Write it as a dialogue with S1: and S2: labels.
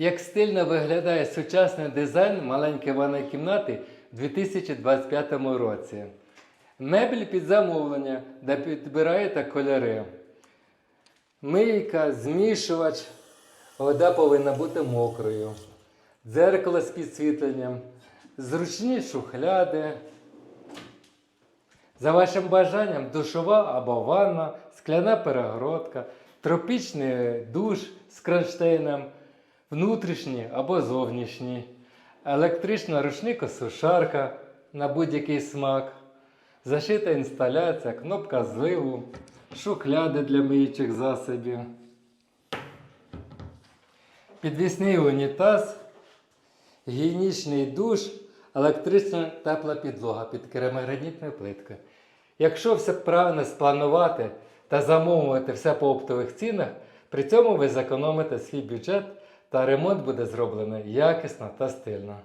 S1: Як стильно виглядає сучасний дизайн маленької ванної кімнати у 2025 році. Мебель під замовлення, де підбираєте кольори. Мийка, змішувач. Вода повинна бути мокрою. Дзеркало з підсвітленням, зручні шухляди. За вашим бажанням душова або ванна, скляна перегородка, тропічний душ з кронштейном, внутрішній або зовнішній, електрична рушникосушарка на будь-який смак, зашита інсталяція, кнопка зливу, шухляди для миючих засобів, підвісний унітаз, гігієнічний душ, електрична тепла підлога під керамогранітною плиткою. Якщо все правильно спланувати та замовувати все по оптових цінах, при цьому ви зекономите свій бюджет та ремонт буде зроблено якісно та стильно.